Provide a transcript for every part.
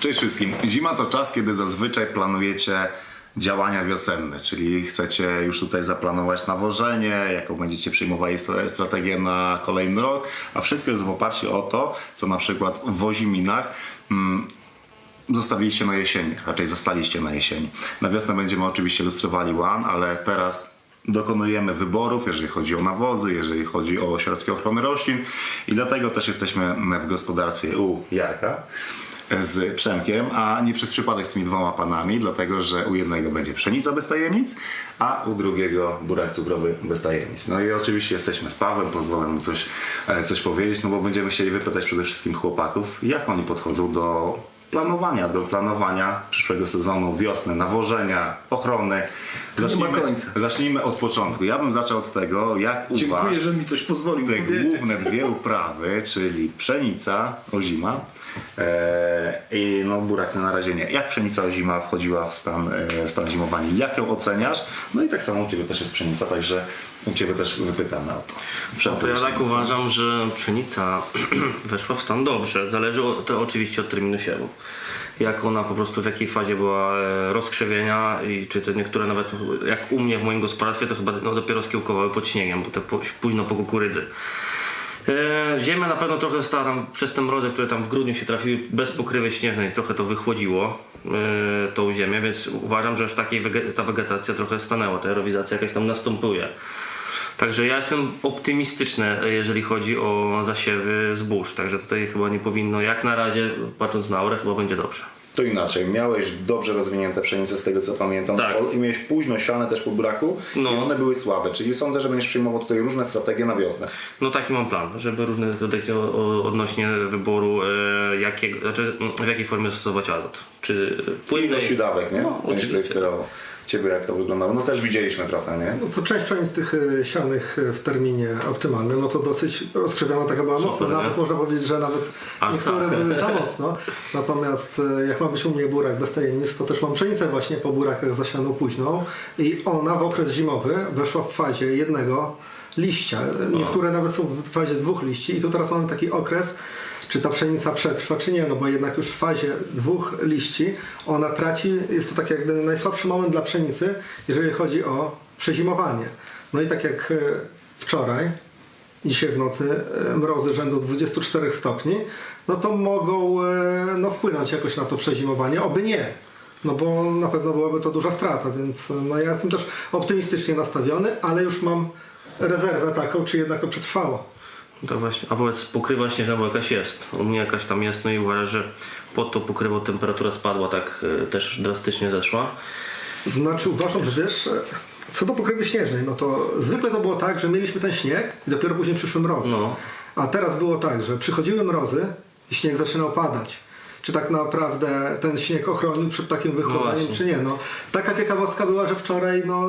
Cześć wszystkim. Zima to czas, kiedy zazwyczaj planujecie działania wiosenne, czyli chcecie już tutaj zaplanować nawożenie, jaką będziecie przyjmowali stra- strategię na kolejny rok, a wszystko jest w oparciu o to, co na przykład w Oziminach mm, zostawiliście na jesieni, raczej zostaliście na jesieni. Na wiosnę będziemy oczywiście lustrowali łan, ale teraz dokonujemy wyborów, jeżeli chodzi o nawozy, jeżeli chodzi o środki ochrony roślin i dlatego też jesteśmy w gospodarstwie u Jarka z Przemkiem, a nie przez przypadek z tymi dwoma panami, dlatego że u jednego będzie pszenica bez tajemnic, a u drugiego burak cukrowy bez tajemnic. No i oczywiście jesteśmy z Pawłem, pozwolę mu coś, e, coś powiedzieć, no bo będziemy chcieli wypytać przede wszystkim chłopaków, jak oni podchodzą do planowania, do planowania przyszłego sezonu, wiosny, nawożenia, ochrony. końca. zacznijmy od początku. Ja bym zaczął od tego, jak u Was Dziękuję, że mi coś pozwolił te powiedzieć. główne dwie uprawy, czyli pszenica ozima i no burak na razie nie. Jak pszenica ozima wchodziła w stan, e, stan zimowania? Jak ją oceniasz? No i tak samo u Ciebie też jest pszenica, także u Ciebie też wypytamy o to. No to ja tak uważam, że pszenica weszła w stan dobrze. Zależy to oczywiście od terminu siewu. Jak ona po prostu w jakiej fazie była e, rozkrzewienia i czy te niektóre nawet jak u mnie w moim gospodarstwie to chyba no, dopiero skiełkowały pod śniegiem, bo te późno po kukurydzy. E, Ziemia na pewno trochę stała tam przez te mrozy, które tam w grudniu się trafiły bez pokrywy śnieżnej, trochę to wychłodziło e, tą ziemię, więc uważam, że aż takiej ta wegetacja trochę stanęła, ta erowizacja jakaś tam następuje. Także ja jestem optymistyczny, jeżeli chodzi o zasiewy zbóż, także tutaj chyba nie powinno, jak na razie, patrząc na aurę, chyba będzie dobrze. To inaczej, miałeś dobrze rozwinięte pszenice z tego co pamiętam Tak. i miałeś późno siane też po buraku No. i one były słabe, czyli sądzę, że będziesz przyjmował tutaj różne strategie na wiosnę. No taki mam plan, żeby różne o- odnośnie wyboru, e, jakiego, znaczy w jakiej formie stosować azot. Czy płynnej, Ilość dawek, nie? No, oczywiście. Ciebie jak to wyglądało? No też widzieliśmy trochę, nie? No to część pszenic tych e, sianych e, w terminie optymalnym, no to dosyć rozkrzywiona taka była mocno. Nawet można powiedzieć, że nawet niektóre tak. były za mocno. Natomiast e, jak ma być u mnie burak bez tajemnic, to też mam pszenicę właśnie po burakach zasianą późną i ona w okres zimowy weszła w fazie jednego liścia. Niektóre nawet są w fazie dwóch liści i tu teraz mamy taki okres, czy ta pszenica przetrwa, czy nie, no bo jednak już w fazie dwóch liści ona traci, jest to tak jakby najsłabszy moment dla pszenicy, jeżeli chodzi o przezimowanie. No i tak jak e, wczoraj, dzisiaj w nocy e, mrozy rzędu 24 stopni, no to mogą e, no, wpłynąć jakoś na to przezimowanie, oby nie. No bo na pewno byłaby to duża strata, więc no ja jestem też optymistycznie nastawiony, ale już mam rezerwę taką, czy jednak to przetrwało. To właśnie, a powiedz, pokrywa śnieżna jakaś jest. U mnie jakaś tam jest, no i uważam, że pod tą pokrywą temperatura spadła tak e, też drastycznie zeszła. Znaczy uważam, że wiesz, e, co do pokrywy śnieżnej, no to zwykle to było tak, że mieliśmy ten śnieg i dopiero później przyszły mrozy. No. A teraz było tak, że przychodziły mrozy i śnieg zaczynał padać. Czy tak naprawdę ten śnieg ochronił przed takim wychłodzeniem, właśnie. czy nie? No, taka ciekawostka była, że wczoraj no,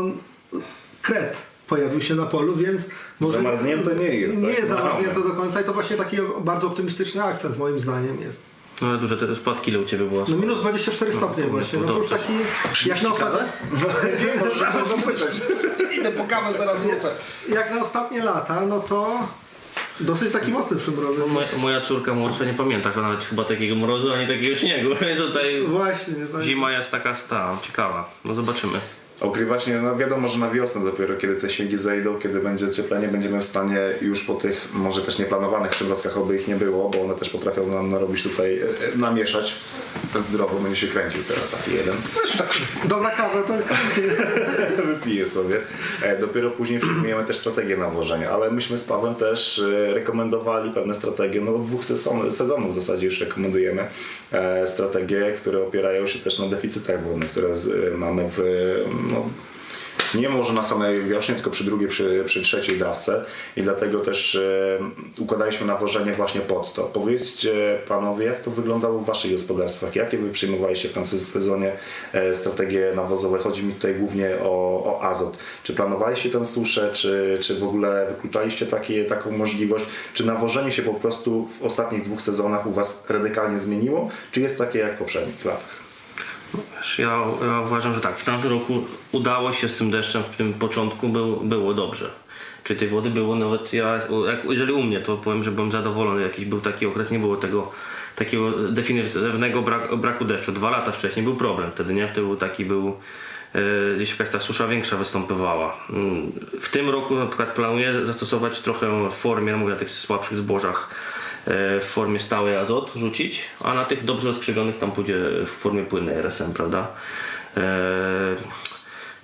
kret pojawił się na polu, więc może Zamarznięte nie jest, Nie tak? jest zamarznięte No. do końca i to właśnie taki bardzo optymistyczny akcent moim zdaniem jest. No ale duże te spadki ile u Ciebie było? No minus 24 stopnie no, właśnie, no no to już taki jak na, ostatnie, zapytać. Idę po kawę zaraz wrócę. Jak na ostatnie lata, no to dosyć taki mocny przymrozy. Moja, moja córka młodsza nie pamięta, że nawet chyba takiego mrozu, ani takiego śniegu, więc tutaj Właśnie. tak. zima jest taka sta, ciekawa. No zobaczymy. Okrywać nie, no wiadomo, że na wiosnę dopiero, kiedy te śniegi zejdą, kiedy będzie cieplenie, będziemy w stanie już po tych, może też nieplanowanych przymrozkach, oby ich nie było, bo one też potrafią nam narobić tutaj, e, namieszać. Zdrowo będzie się kręcił teraz taki jeden. Dobra kawa to Wypiję sobie. E, Dopiero później przyjmujemy też strategię nawożenia, ale myśmy z Pawłem też e, rekomendowali pewne strategie, no od dwóch sezon, sezonów w zasadzie już rekomendujemy e, strategie, które opierają się też na deficytach wodnych, które mamy w, no, nie może na samej wiośnie, tylko przy drugiej, przy, przy trzeciej dawce i dlatego też e, układaliśmy nawożenie właśnie pod to. Powiedzcie panowie, jak to wyglądało w waszych gospodarstwach? Jakie wy przyjmowaliście w tamtym sezonie e, strategie nawozowe? Chodzi mi tutaj głównie o, o azot. Czy planowaliście tę suszę, czy, czy w ogóle wykluczaliście takie, taką możliwość? Czy nawożenie się po prostu w ostatnich dwóch sezonach u was radykalnie zmieniło? Czy jest takie jak w poprzednich latach? Ja, ja uważam, że tak, w tamtym roku udało się z tym deszczem w tym początku, był, było dobrze. Czyli tej wody było nawet, ja, jak, jeżeli u mnie, to powiem, że byłem zadowolony. Jakiś był taki okres, nie było tego takiego definitywnego brak, braku deszczu. Dwa lata wcześniej był problem wtedy, nie? Wtedy był taki był e, gdzieś jakaś ta susza większa występowała. Mm, W tym roku na przykład planuję zastosować trochę w formie, mówię o tych słabszych zbożach, w formie stałej azot rzucić, a na tych dobrze rozkrzywionych tam pójdzie w formie płynnej RSM, prawda? E,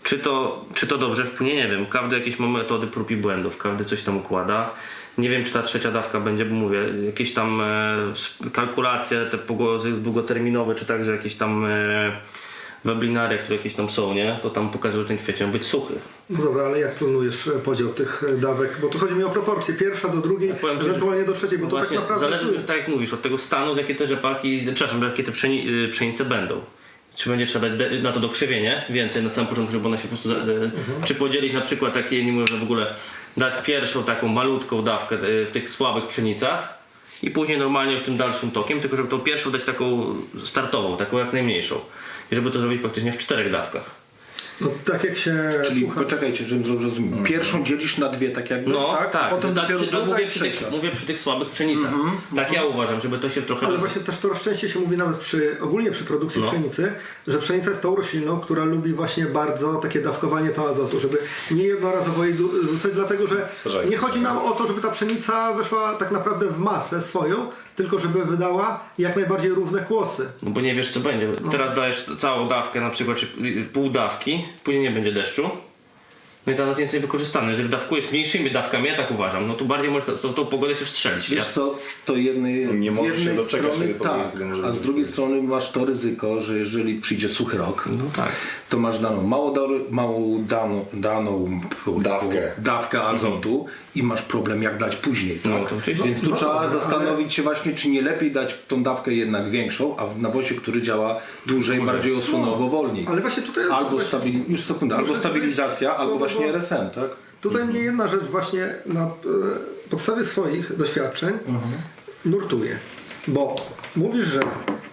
czy to, czy to dobrze wpłynie? Nie wiem. Każdy jakieś ma metody prób i błędów, każdy coś tam układa. Nie wiem, czy ta trzecia dawka będzie, bo mówię, jakieś tam e, kalkulacje, te pogody długoterminowe, czy także jakieś tam webinaria, które jakieś tam są, nie? To tam pokazują, że ten kwiecień być suchy. No dobra, ale jak planujesz e, podział tych e, dawek? Bo tu chodzi mi o proporcje. Pierwsza do drugiej, że- ewentualnie do trzeciej, bo No to właśnie, tak naprawdę... zależy, tak jak mówisz, od tego stanu, jakie te rzepaki, przepraszam, jakie te pszeni, y, pszenice będą. Czy będzie trzeba dać na to dokrzewienie więcej na samym początku, żeby one się po prostu. za- e, Czy podzielić na przykład takie, nie mówię, że w ogóle dać pierwszą taką malutką dawkę e, w tych słabych pszenicach i później normalnie już tym dalszym tokiem, tylko żeby tą pierwszą dać taką startową, taką jak najmniejszą. I żeby to zrobić praktycznie w czterech dawkach. No tak jak się Czyli słucha... poczekajcie, żebym zrozumiał. Pierwszą dzielisz na dwie, tak jakby, No tak? tak, Potem tak, przy, mówię, przy tych, mówię przy tych słabych pszenicach. Tak ja uważam, żeby to się trochę. Ale właśnie też coraz częściej się mówi nawet przy, ogólnie przy produkcji No. pszenicy, że pszenica jest tą rośliną, która lubi właśnie bardzo takie dawkowanie to azotu, żeby nie jednorazowo jej rzucać, dlatego że Słuchaj. nie chodzi nam o to, żeby ta pszenica weszła tak naprawdę w masę swoją, tylko żeby wydała jak najbardziej równe kłosy. No bo nie wiesz co będzie. Teraz dajesz całą dawkę na przykład, czy pół dawki, później nie będzie deszczu. No i teraz jest niewykorzystane. Jeżeli dawkujesz mniejszymi dawkami, ja tak uważam, no to bardziej możesz tą, tą pogodę się wstrzelić. Wiesz co, to jednej, Nie z możesz się jednej doczekać, strony kiedy tak, może a być z drugiej strony masz to ryzyko, że jeżeli przyjdzie suchy rok, No tak. to masz daną mało do- małą daną, daną Dawkę. dawkę azotu i masz problem jak dać później. Tak? No, to oczywiście. Więc tu No, trzeba ale- zastanowić się właśnie, czy nie lepiej dać tą dawkę jednak większą, a w nawozie, który działa dłużej, bardziej osłonowo, wolniej. Ale właśnie tutaj... Albo, właśnie- stabili- już sekundę, albo stabilizacja, albo słowo, właśnie RSM, tak? Tutaj mnie jedna rzecz właśnie na e, podstawie swoich doświadczeń nurtuje. Bo mówisz, że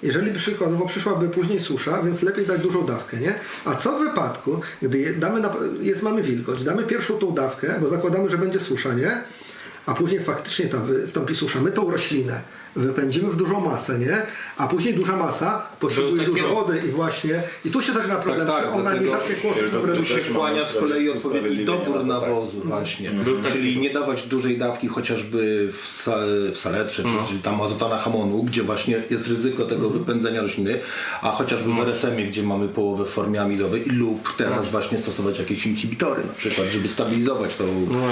jeżeli przykładowo przyszłaby później susza, więc lepiej dać dużą dawkę, nie? A co w wypadku, gdy je- damy na, jest, mamy wilgoć, damy pierwszą tą dawkę, bo zakładamy, że będzie susza, nie? A później faktycznie tam wystąpi susza. My tą roślinę wypędzimy w dużą masę, nie? A później duża masa potrzebuje taki dużo wody i właśnie... I tu się zaczyna problem, tak, czy ona nie zacznie kłosów tu się kłania z kolei odpowiedni dobór to, tak. nawozu właśnie. Taki- Czyli nie dawać dużej dawki chociażby w, sa, w saletrze, czy, czy tam azotana hamonu, gdzie właśnie jest ryzyko tego wypędzenia rośliny, a chociażby w RSM-ie, gdzie mamy połowę w formie amidowej lub teraz właśnie stosować jakieś inhibitory na przykład, żeby stabilizować tą...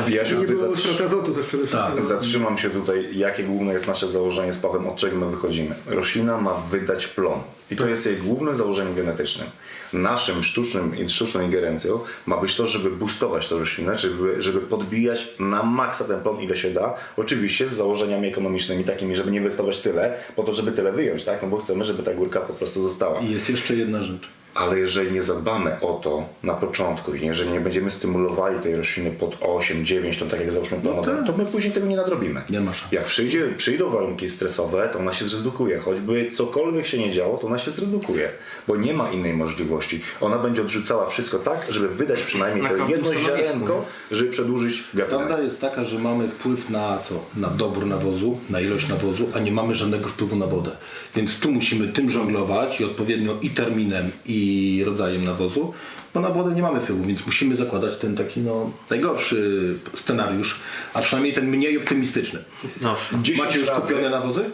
Ja się Nie było zatrzy- azotu też przede wszystkim. Tak, zatrzymam się tutaj, jakie główne jest nasze założenie z Pawłem, od czego my wychodzimy. Roślina ma wydać plon. I to jest jej główne założenie genetyczne. Naszym sztucznym, sztuczną ingerencją ma być to, żeby boostować tę roślinę, żeby, żeby podbijać na maksa ten plon, ile się da. Oczywiście z założeniami ekonomicznymi takimi, żeby nie inwestować tyle, po to, żeby tyle wyjąć, tak? No bo chcemy, żeby ta górka po prostu została. I jest jeszcze jedna rzecz. Ale jeżeli nie zadbamy o to na początku i jeżeli nie będziemy stymulowali tej rośliny pod 8, 9, to tak jak załóżmy planowe, to my później tego nie nadrobimy. Nie ma szans. Jak przyjdzie, przyjdą warunki stresowe, to ona się zredukuje. Choćby cokolwiek się nie działo, to ona się zredukuje. Bo nie ma innej możliwości. Ona będzie odrzucała wszystko tak, żeby wydać przynajmniej Na to jedno ziarenko, żeby przedłużyć gatunek. Prawda jest taka, że mamy wpływ na co? Na dobór nawozu, na ilość nawozu, a nie mamy żadnego wpływu na wodę. Więc tu musimy tym żonglować i odpowiednio i terminem, i rodzajem nawozu, bo na wodę nie mamy wpływu, więc musimy zakładać ten taki no, najgorszy scenariusz, a przynajmniej ten mniej optymistyczny. 10 Macie już razy- kupione nawozy?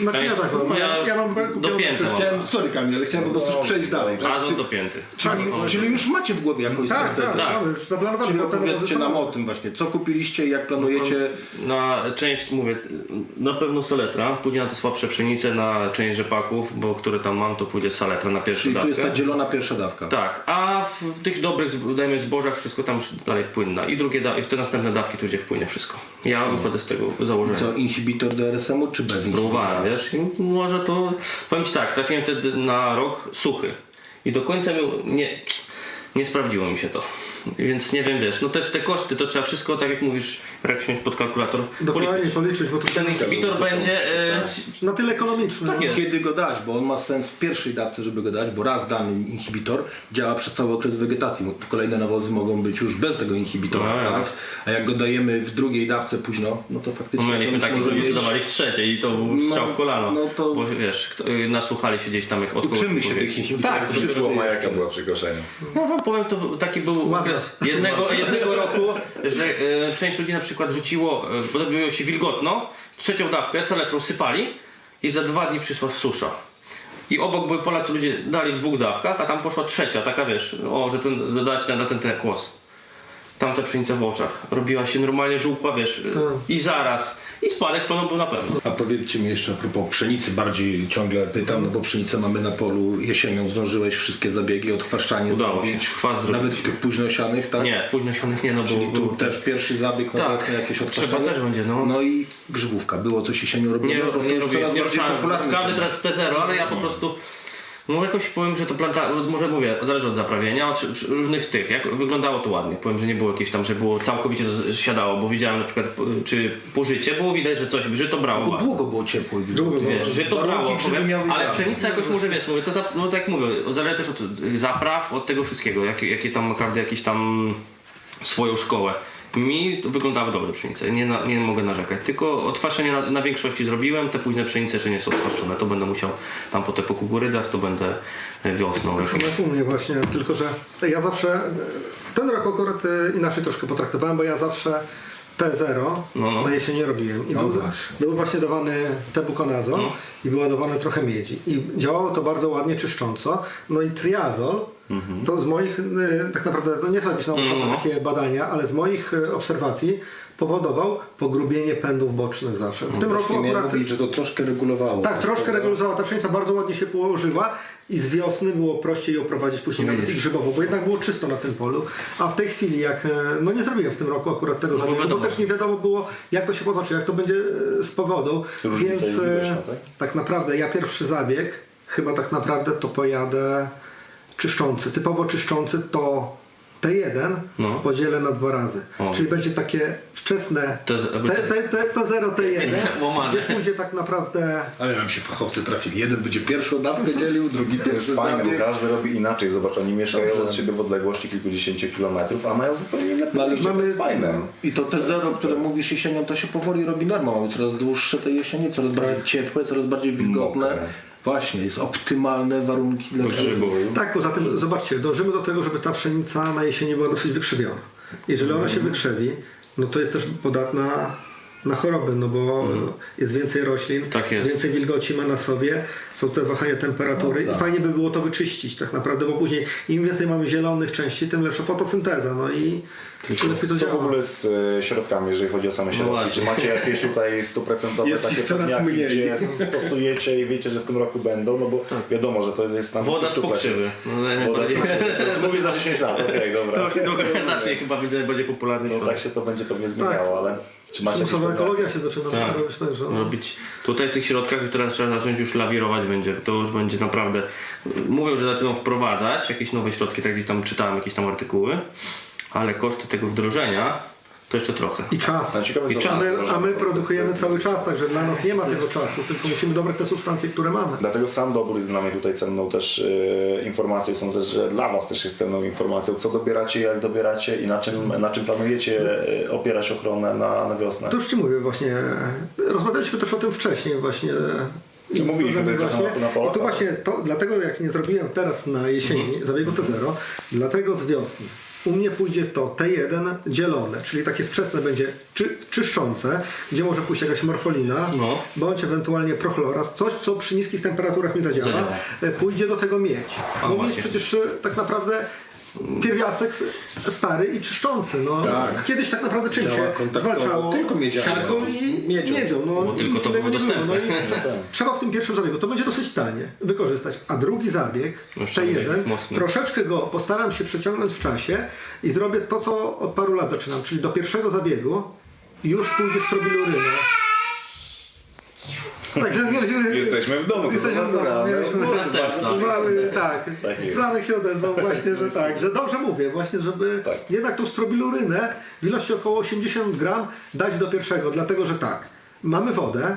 Znaczy ja tak. No Ja, ja mam mam. Chciałem, sorry Kamil, ale chciałem po prostu już przejść dalej. Azot dopięty. Czyli, czyli już macie w głowie jakąś Tak, strategię. tak, Tak. już. Czyli opowiedzcie nam o tym właśnie, co kupiliście i jak planujecie. Na część, mówię, na pewno saletra, pójdzie na te słabsze pszenice, na część rzepaków, bo które tam mam, to pójdzie saletra na pierwszą Czyli tu dawkę. jest ta dzielona pierwsza dawka. Tak, a w tych dobrych, dajmy zbożach, wszystko tam już dalej płynna. I drugie, i w te następne dawki tu gdzie wpłynie wszystko. Ja wychodzę z tego założenia. Co, inhibitor DRSM-u czy bez? Próbowałem, wiesz, i może to, powiem Ci tak, trafiłem wtedy na rok suchy i do końca mi, nie, nie sprawdziło mi się to. Więc nie wiem, wiesz, no też te koszty, to trzeba wszystko, tak jak mówisz, jak siąść pod kalkulator, Dokładnie policzyć. policzyć, bo to Ten inhibitor będzie... E, na tyle ekonomiczny. Tak no. jest. Kiedy go dać, bo on ma sens w pierwszej dawce, żeby go dać, bo raz dany inhibitor działa przez cały okres wegetacji. Kolejne nawozy mogą być już bez tego inhibitora, No, tak? A jak go dajemy w drugiej dawce późno, no to no faktycznie... to mieliśmy już takich, może że mieć- decydowali w trzeciej i to był strzał w kolano. no to- Bo wiesz, kto, y, nasłuchali się gdzieś tam jak od kogoś Uczymy się powiedzieć. tych inhibitorów. Tak, żeby Słoma jaka była przy koszeniu. No wam powiem, to był- taki był okres jednego, jednego roku, że e, część ludzi na przykład rzuciło, e, bo zrobiło się wilgotno, trzecią dawkę seletrą sypali i za dwa dni przyszła susza. I obok były pola, co ludzie dali w dwóch dawkach, a tam poszła trzecia, taka wiesz, o, że ten, dodać na ten, ten kłos. Tamta pszenica w oczach. Robiła się normalnie żółkła, wiesz, Tak. i zaraz. Spadek plonu był na pewno. A powiedzcie mi jeszcze a propos pszenicy, bardziej ciągle pytam, no bo pszenicę mamy na polu jesienią, zdążyłeś wszystkie zabiegi, odchwaszczanie Udało się, chwast nawet w tych późnoosianych, tak? Nie, w późnosionych nie, no Czyli bo... tu też pierwszy zabieg na Tak. wiosnę, jakieś Trzeba odchwaszczanie. też będzie, no. No i grzybówka, było coś jesienią robione, Nie, bo to nie już robię, coraz nie bardziej popularne. Każdy teraz w T0, ale ja po prostu no jakoś powiem, że to planta, może mówię, zależy od zaprawienia, od różnych tych, jak wyglądało to ładnie. Powiem, że nie było jakieś tam, że było całkowicie to siadało, bo widziałem na przykład, czy pożycie, było widać, że coś, że to brało Bo długo było ciepło i Długo. Wiesz, że to brało, powiem, ale pszenica jakoś może wiesz, mówię, to, za- no tak jak mówię, zależy też od zapraw, od tego wszystkiego, jakie, jakie tam ma każdy jakiś tam swoją szkołę. Mi wyglądały dobrze pszenice, nie, na, nie mogę narzekać, tylko odtwarzanie na, na większości zrobiłem, te późne pszenice jeszcze nie są odtwarzone, to będę musiał tam po te po kukurydzach, to będę e, wiosną. Tak samo jak u mnie właśnie, tylko że ja zawsze, ten rok akurat e, inaczej troszkę potraktowałem, bo ja zawsze T0 No, no. na jesieni robiłem. I był, właśnie. był właśnie dawany tebukonazol No. i było dawane trochę miedzi. I działało to bardzo ładnie czyszcząco. No i triazol, to z moich, e, tak naprawdę, to nie są jakieś naukowe Mhm. No, no. takie badania, ale z moich e, obserwacji powodował pogrubienie pędów bocznych zawsze. W tym roku akurat... mówić, że to troszkę regulowało. Tak, troszkę regulowała ta pszenica, bardzo ładnie się położyła i z wiosny było prościej ją prowadzić później nawet i grzybowo, bo jednak było czysto na tym polu. A w tej chwili, jak, e, no nie zrobiłem w tym roku akurat tego zabiegu, bo wiadomo. też nie wiadomo było, jak to się potoczy, jak to będzie e, z pogodą. Różnica Więc jest e, widoczna, tak? tak naprawdę ja pierwszy zabieg, chyba tak naprawdę to pojadę czyszczący. Typowo czyszczący to T1 No. podzielę na dwa razy. O. Czyli będzie takie wczesne To jest- jakby T, to- T, T, T0, T1, Łamane. gdzie pójdzie tak naprawdę Ale nam się fachowcy trafili. Jeden będzie pierwszą dawkę dzielił, drugi To jest pierwszy fajne, bo każdy robi inaczej. Zobacz, oni mieszkają Dobrze. od siebie w odległości kilkudziesięciu kilometrów, a mają zupełnie inne No, ale podejście. To mamy- jest fajne. I to te jest zero, które mówisz jesienią, to się powoli robi norma. Mamy coraz dłuższe te jesienie, coraz bardziej ciepłe, coraz bardziej wilgotne. Mokre. Właśnie, jest optymalne warunki dla grzybów. Tak, poza tym, zobaczcie, dążymy do tego, żeby ta pszenica na jesieni była dosyć wykrzywiona. Jeżeli ona się wykrzewi, no to jest też podatna na choroby, no bo jest więcej roślin, Tak jest. więcej wilgoci ma na sobie, są te wahania temperatury i fajnie by było to wyczyścić tak naprawdę, bo później im więcej mamy zielonych części, tym lepsza fotosynteza, no i lepiej to Co w działa. ogóle z e, środkami, jeżeli chodzi o same środki? właśnie. Czy macie jakieś tutaj stuprocentowe takie coraz mniej. gdzie stosujecie i wiecie, że w tym roku będą? No bo wiadomo, że to jest tam Woda z szczupla się- pokrzywy. No, Woda to, z pokrzywy. To Ty mówisz za 10 lat, okej, dobra. to niedługo zacznie chyba będzie, będzie popularny No środek. tak się to będzie pewnie zmieniało, ale czy macie jakieś ekologia się zaczyna Tak. robić, także no. robić. Tutaj w tych środkach już teraz trzeba zacząć już lawirować będzie. To już będzie naprawdę. Mówią, że zaczną wprowadzać jakieś nowe środki, tak gdzieś tam czytałem jakieś tam artykuły, ale koszty tego wdrożenia to jeszcze trochę. I czas. Ciekawe, I czas. A my, a my produkujemy cały czas, także dla nas nie ma tego czasu, tylko musimy dobrać te substancje, które mamy. Dlatego sam dobór jest dla mnie tutaj cenną też e, informacją. Sądzę, że dla Was też jest cenną informacją, co dobieracie, jak dobieracie i na czym, na czym planujecie e, opierać ochronę na, na wiosnę. To już Ci mówię właśnie, rozmawialiśmy też o tym wcześniej właśnie. Czy mówiliśmy tutaj trochę na- na I to właśnie, to, dlatego jak nie zrobiłem teraz na jesieni zabiegu T0, dlatego z wiosny. U mnie pójdzie to T1 dzielone, czyli takie wczesne będzie czy, czyszczące, gdzie może pójść jakaś morfolina, No. bądź ewentualnie prochloras, coś co przy niskich temperaturach mi zadziała, Zadziała. E, pójdzie do tego miedź. Bo miedź przecież e, tak naprawdę pierwiastek stary i czyszczący. No. Tak. Kiedyś tak naprawdę czym się zwalczało? tylko miedziami. Siarką i miedzią. Miedzią. no, Bo tylko to było nie było. No i dostępne. trzeba w tym pierwszym zabiegu, to będzie dosyć tanie wykorzystać. A drugi zabieg, T1, mocny. troszeczkę go postaram się przeciągnąć w czasie i zrobię to, co od paru lat zaczynam, czyli do pierwszego zabiegu już pójdzie strobiluryna. Także mieliśmy... Jesteśmy w domu, Jesteśmy w domu, naturalne. mieliśmy- No. Mamy, tak. Tak. Franek się odezwał właśnie, że tak, że dobrze mówię, właśnie, żeby Tak. jednak tą strobilurynę w ilości około 80 gram dać do pierwszego, dlatego że tak. Mamy wodę,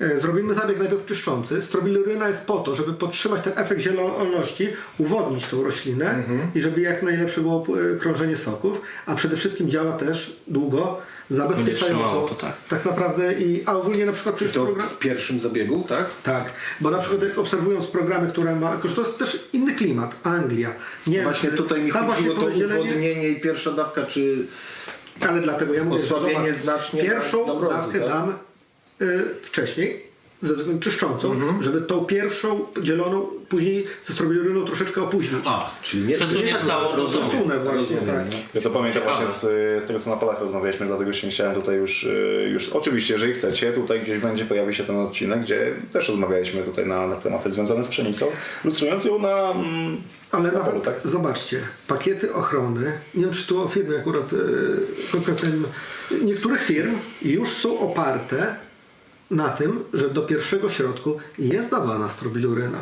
e, zrobimy zabieg najpierw czyszczący. Strobiluryna jest po to, żeby podtrzymać ten efekt zieloności, uwodnić tą roślinę i żeby jak najlepsze było e, krążenie soków, a przede wszystkim działa też długo trzymało zabezpieczająco. to, tak. tak naprawdę i a ogólnie na przykład przy To program... w pierwszym zabiegu, tak? Tak, bo na przykład jak obserwując programy, które ma, to jest też inny klimat, Anglia, Niemcy, Właśnie tutaj mi chodziło to to uwodnienie i pierwsza dawka, czy ale dlatego ja mówię, że zobacz, znacznie pierwszą dawkę tak? dam y, wcześniej, ze względu czyszczącą, Mhm. żeby tą pierwszą dzieloną później ze strobiluryną troszeczkę opóźnić. A, czyli nie Przesuniesz całą do domu. Zasunę właśnie, tak. Ja to pamiętam właśnie z, z tego, co na polach rozmawialiśmy, dlatego się nie chciałem tutaj już, y, już... Oczywiście, jeżeli chcecie, tutaj gdzieś będzie pojawi się ten odcinek, gdzie też rozmawialiśmy tutaj na, na tematy związane z pszenicą, ilustrując ją na... Mm, Ale na nawet, polu, tak? zobaczcie, pakiety ochrony, nie wiem czy tu o firmy akurat, e, konkretnym, niektórych firm już są oparte na tym, że do pierwszego środku jest dawana strobiluryna.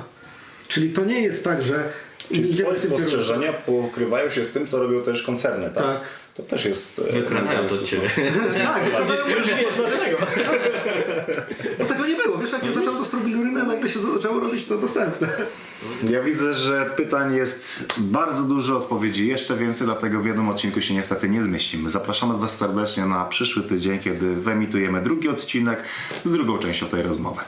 Czyli to nie jest tak, że Czyli twoje spostrzeżenia pokrywają się z tym, co robią też koncerny, tak? Tak. To też jest... e, Wykradają to od ciebie. Tak, wykazają- Już wiesz dlaczego. bo tego nie było. Wiesz, jak ja zacząłem do strobilurynę, nagle się zaczęło robić to dostępne. Ja widzę, że pytań jest bardzo dużo, odpowiedzi jeszcze więcej, dlatego w jednym odcinku się niestety nie zmieścimy. Zapraszamy Was serdecznie na przyszły tydzień, kiedy wyemitujemy drugi odcinek z drugą częścią tej rozmowy.